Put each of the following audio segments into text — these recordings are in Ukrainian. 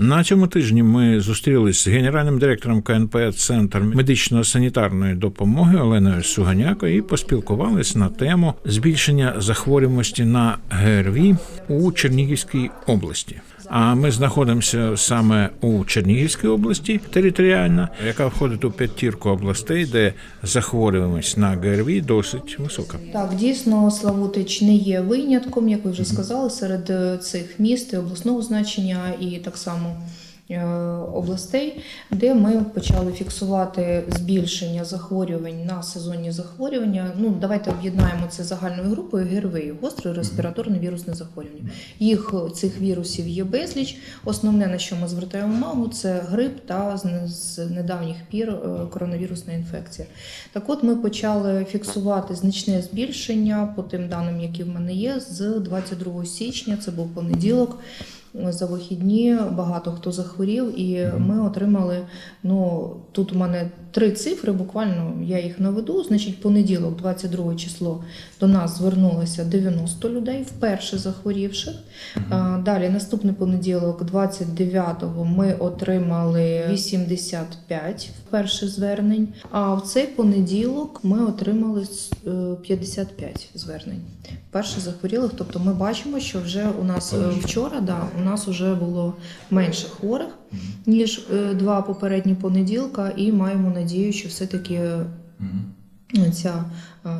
На цьому тижні ми зустрілись з генеральним директором КНП Центр медично-санітарної допомоги Оленою Суганяко і поспілкувалися на тему збільшення захворюваності на ГРВІ у Чернігівській області. А ми знаходимося саме у Чернігівській області територіальна, яка входить у п'ятірку областей, де захворюваність на ГРВІ досить висока. Так, дійсно, Славутич не є винятком, як ви вже сказали, серед е, цих міст і обласного значення і так само областей, де ми почали фіксувати збільшення захворювань на сезонні захворювання. Ну, давайте об'єднаємо це загальною групою ГРВІ, гостре респіраторне вірусне захворювання. Їх е, цих вірусів є безліч. Основне, на що ми звертаємо увагу, це грип та з недавніх пір е, коронавірусна інфекція. Так от ми почали фіксувати значне збільшення по тим даним, які в мене є, з 22 січня, це був понеділок. За вихідні багато хто захворів, і ми отримали. Ну тут у мене три цифри. Буквально я їх наведу. Значить, понеділок, 22 число, до нас звернулося 90 людей, вперше захворівших. Далі наступний понеділок, 29-го, ми отримали 85 вперше звернень. А в цей понеділок ми отримали е, 55 звернень. Перше захворілих. Тобто ми бачимо, що вже у нас е, вчора да, у нас вже було менше хворих, ніж е, два попередні понеділка, і маємо надію, що все-таки е, ця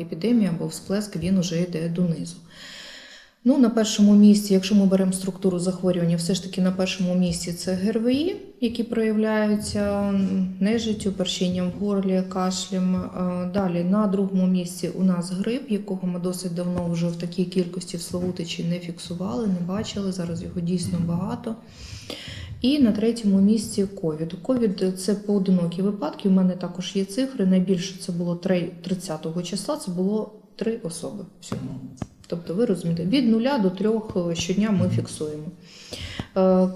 епідемія або всплеск він уже йде донизу. Ну, на першому місці, якщо ми беремо структуру захворювання, все ж таки на першому місці це ГРВІ, які проявляються нежиттю, першінням в горлі, кашлем. Е, Далі на другому місці у нас грип, якого ми досить давно вже в такій кількості в Славутичі не фіксували, не бачили. Зараз його дійсно багато. І на третьому місці ковід. Ковід це поодинокі випадки. У мене також є цифри. Найбільше це було три- 30 числа. Це було три особи всього. Тобто, ви розумієте, від нуля до трьох е, щодня ми фіксуємо. Е,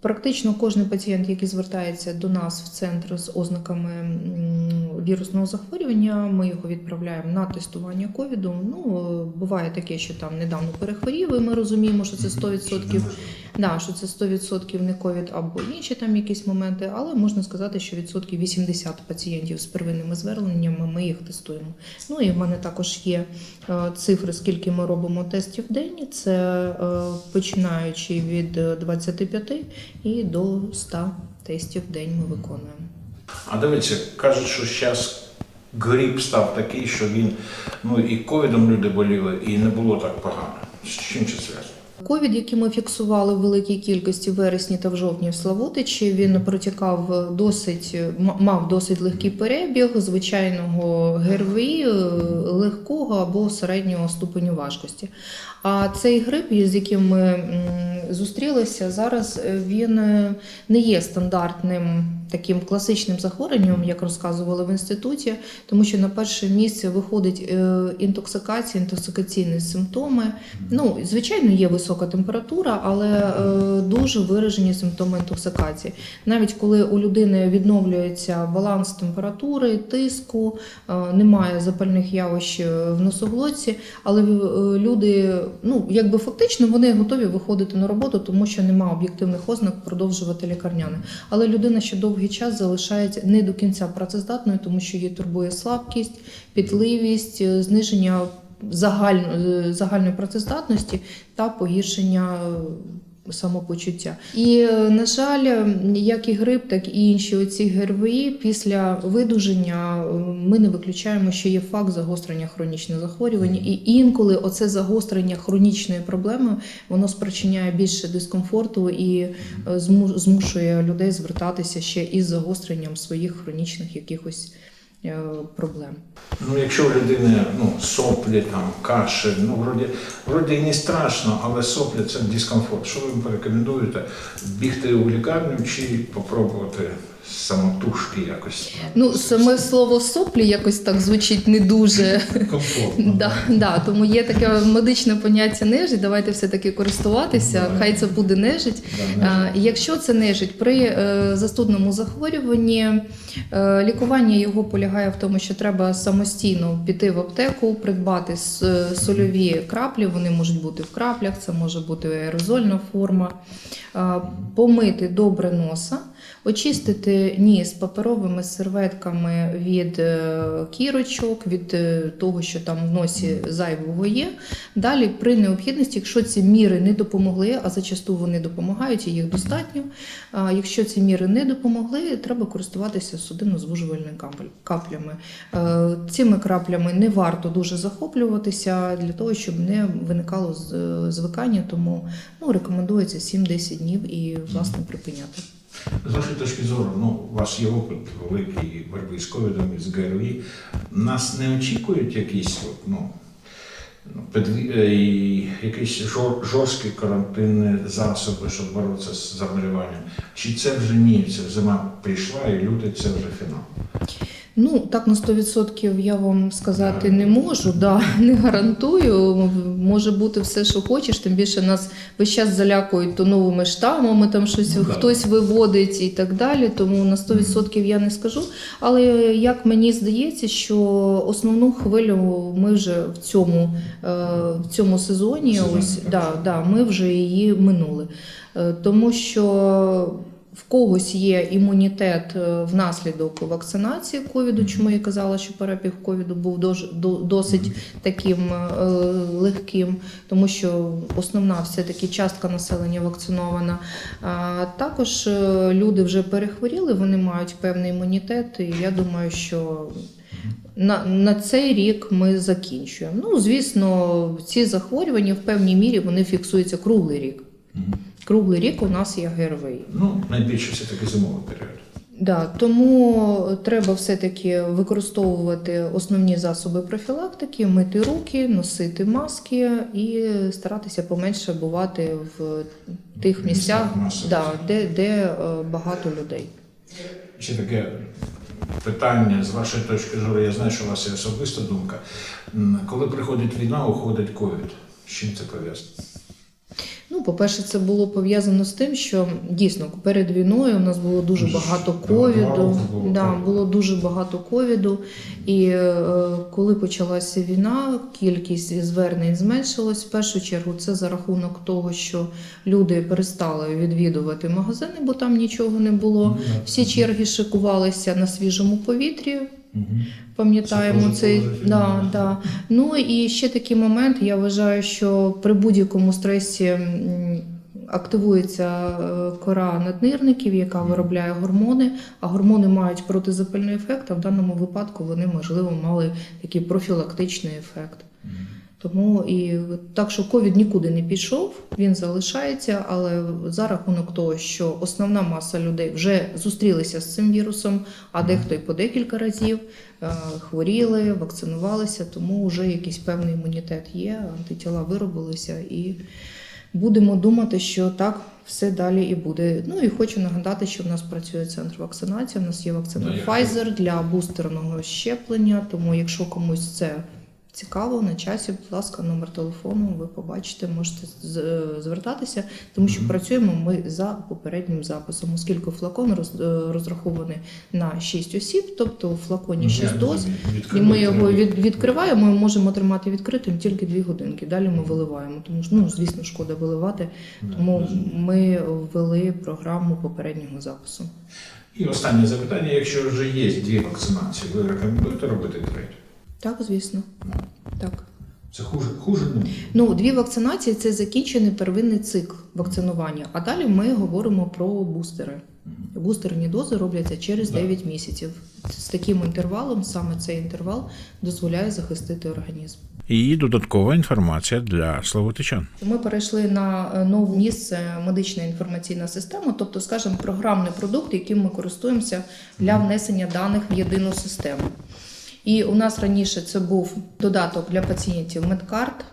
Практично кожен пацієнт, який звертається до нас в центр з ознаками вірусного захворювання, ми його відправляємо на тестування ковіду. Ну, е, буває таке, що там недавно перехворів, і ми розуміємо, що це 100%, да, що це 100% не ковід або інші там якісь моменти, але можна сказати, що відсотків 80 пацієнтів з первинними зверненнями ми їх тестуємо. Ну і в мене також є е, цифри, скільки ми робимо тестів в день. Це е, починаючи від е, 25 і до 100 тестів в день ми виконуємо. А дивіться, кажуть, що зараз гріб став такий, що він ну і ковідом люди боліли, і не було так погано. З чим це зв'язано? Ковід, який ми фіксували в великій кількості в вересні та в жовтні в Славутичі, він протікав досить, мав досить легкий перебіг звичайного ГРВІ, е, легкого або середнього ступеню важкості. А цей грип, з яким ми зустрілися зараз, е, він е, не є стандартним таким класичним захворюванням, як розказували в інституті, тому що на перше місце виходить е, інтоксикація, інтоксикаційні симптоми. Ну, звичайно, є висока температура, але е, дуже виражені симптоми інтоксикації. Навіть коли у людини відновлюється баланс температури, тиску, е, немає запальних явищ в носоглотці, але люди, ну якби фактично, вони готові виходити на роботу, тому що немає об'єктивних ознак продовжувати лікарняне. Але людина ще довгий час залишається не до кінця працездатною, тому що її турбує слабкість, пітливість, е, зниження загально, е, загальної працездатності та погіршення е, самопочуття. І, е, на жаль, е, як і грип, так і інші оці ГРВІ після видуження е, ми не виключаємо, що є факт загострення хронічних захворювань. І інколи оце загострення хронічної проблеми воно спричиняє більше дискомфорту і зму- змушує людей звертатися ще із загостренням своїх хронічних якихось проблем. Ну, якщо у людини ну, соплі, там, кашель, ну, вроді, вроді і не страшно, але соплі це дискомфорт. Що ви порекомендуєте? Бігти у лікарню чи попробувати самотужки якось. Ну, саме слово соплі якось так звучить не дуже. комфортно. Да, да, тому є таке медичне поняття нежить. Давайте все-таки користуватися. Давай. Хай це буде нежить. Да, А, Якщо це нежить при е, застудному захворюванні, е, лікування його полягає в тому, що треба самостійно піти в аптеку, придбати е, сольові краплі. Вони можуть бути в краплях, це може бути аерозольна форма, а, помити добре носа. Очистити ніс паперовими серветками від е, кірочок, від е, того, що там в носі зайвого є. Далі, при необхідності, якщо ці міри не допомогли, а зачасту вони допомагають, їх достатньо. Якщо ці міри не допомогли, треба користуватися судинно-звужувальними каплями. Е, Цими краплями не варто дуже захоплюватися для того, щоб не виникало звикання, тому ну, рекомендується 7-10 днів і власне припиняти. З вашої точки зору, ну, у вас є опит великий боротьби з ковідом і з ГРВІ. Нас не очікують якісь от, ну, ну, е, якісь жор- жорсткі карантинні засоби, щоб боротися з заболіванням. Чи це вже ні? Це зима прийшла і люди це вже фінал. Ну, так на 100% я вам сказати не можу, да, не гарантую. Може бути все, що хочеш, тим більше нас весь час залякують то новими штамами, там щось Ну, да. хтось виводить і так далі. Тому на 100% я не скажу. Але як мені здається, що основну хвилю ми вже в цьому, е, в цьому сезоні, Сезоні, ось так. да, да, ми вже її минули. Е, Тому що в когось є імунітет е, внаслідок вакцинації ковіду, чому я казала, що перебіг ковіду був досить таким е, легким, тому що основна все-таки частка населення вакцинована. Також е, люди вже перехворіли, вони мають певний імунітет, і я думаю, що. На, на цей рік ми закінчуємо. Ну, звісно, ці захворювання в певній мірі вони фіксуються круглий рік. Круглий рік у нас є ГРВІ. Ну, найбільше все-таки зимовий період. Да, тому треба все-таки використовувати основні засоби профілактики, мити руки, носити маски і старатися поменше бувати в тих місцях, да, де, де е, багато людей. Ще таке питання з вашої точки зору, я знаю, що у вас є особиста думка. Коли приходить війна, уходить ковід. З чим це пов'язано? Ну, по-перше, це було пов'язано з тим, що дійсно перед війною у нас було дуже багато ковіду. Да, було дуже багато ковіду. І е, коли почалася війна, кількість звернень зменшилась. В першу чергу це за рахунок того, що люди перестали відвідувати магазини, бо там нічого не було. Ну. Всі черги шикувалися на свіжому повітрі. Пам'ятаємо Це цей да, да. Ну і ще такий момент. Я вважаю, що при будь-якому стресі активується е, кора наднирників, яка виробляє гормони. А гормони мають протизапальний ефект. А в даному випадку вони можливо мали такий профілактичний ефект. Тому і так, що ковід нікуди не пішов, він залишається, але за рахунок того, що основна маса людей вже зустрілися з цим вірусом, а дехто і по декілька разів е, хворіли, вакцинувалися, тому вже якийсь певний імунітет є, антитіла виробилися, і будемо думати, що так все далі і буде. Ну і хочу нагадати, що в нас працює центр вакцинації. У нас є вакцина Pfizer для бустерного щеплення. Тому, якщо комусь це цікаво, на часі, будь ласка, номер телефону, ви побачите, можете звертатися, тому що Мгм. працюємо ми за попереднім записом, оскільки флакон роз- е, розрахований на 6 осіб, тобто у флаконі Ну, 6 я доз. І ми його від, відкриваємо, ми можемо тримати відкритим тільки 2 годинки. Далі ми виливаємо. Тому що, ну, звісно, шкода виливати. Тому ми ввели програму попереднього запису. І останнє запитання: якщо вже є дві вакцинації, ви рекомендуєте робити третю? Так, звісно. Ну, Так. Це хуже, хуже не. Ну, дві вакцинації це закінчений первинний цикл вакцинування. А далі ми говоримо про бустери. Мгм. Бустерні дози робляться через Да. 9 місяців. З таким інтервалом, саме цей інтервал, дозволяє захистити організм. І додаткова інформація для славутичан. Ми перейшли на е, нову місце медична інформаційна система, тобто, скажімо, програмний продукт, яким ми користуємося для внесення даних в єдину систему. І у нас раніше це був додаток для пацієнтів Медкарт.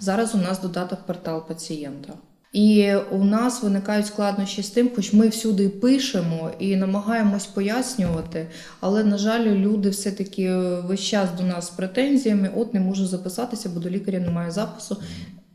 Зараз у нас додаток портал пацієнта. І у нас виникають складнощі з тим, хоч ми всюди пишемо і намагаємось пояснювати, але, на жаль, люди все-таки весь час до нас з претензіями: от не можу записатися, бо до лікаря немає запису.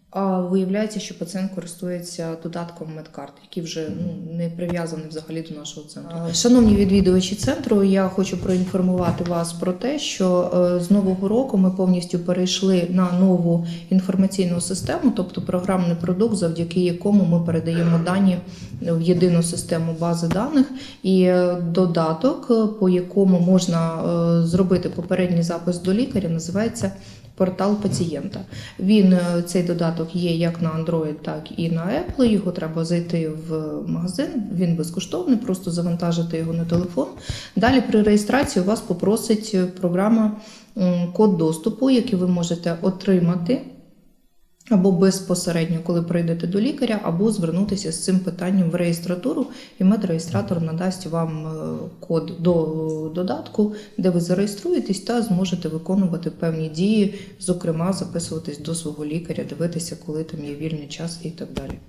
А виявляється, що пацієнт користується додатком медкарт, який вже ну, не прив'язаний взагалі до нашого центру. Шановні відвідувачі центру, я хочу проінформувати вас про те, що е, з нового року ми повністю перейшли на нову інформаційну систему, тобто програмний продукт, завдяки якому ми передаємо дані в єдину систему бази даних, і е, додаток, е, по якому можна зробити попередній запис до лікаря, називається портал пацієнта. Він е, цей додаток є як на Android, так і на Apple. Його треба зайти в магазин. Він безкоштовний, просто завантажити його на телефон. Далі при реєстрації у вас попросить е, програма код доступу, який ви можете отримати. Або безпосередньо, коли прийдете до лікаря, або звернутися з цим питанням в реєстратуру, і медреєстратор надасть вам е, код до додатку, де ви зареєструєтесь та зможете виконувати певні дії, зокрема записуватись до свого лікаря, дивитися, коли там є вільний час і так далі.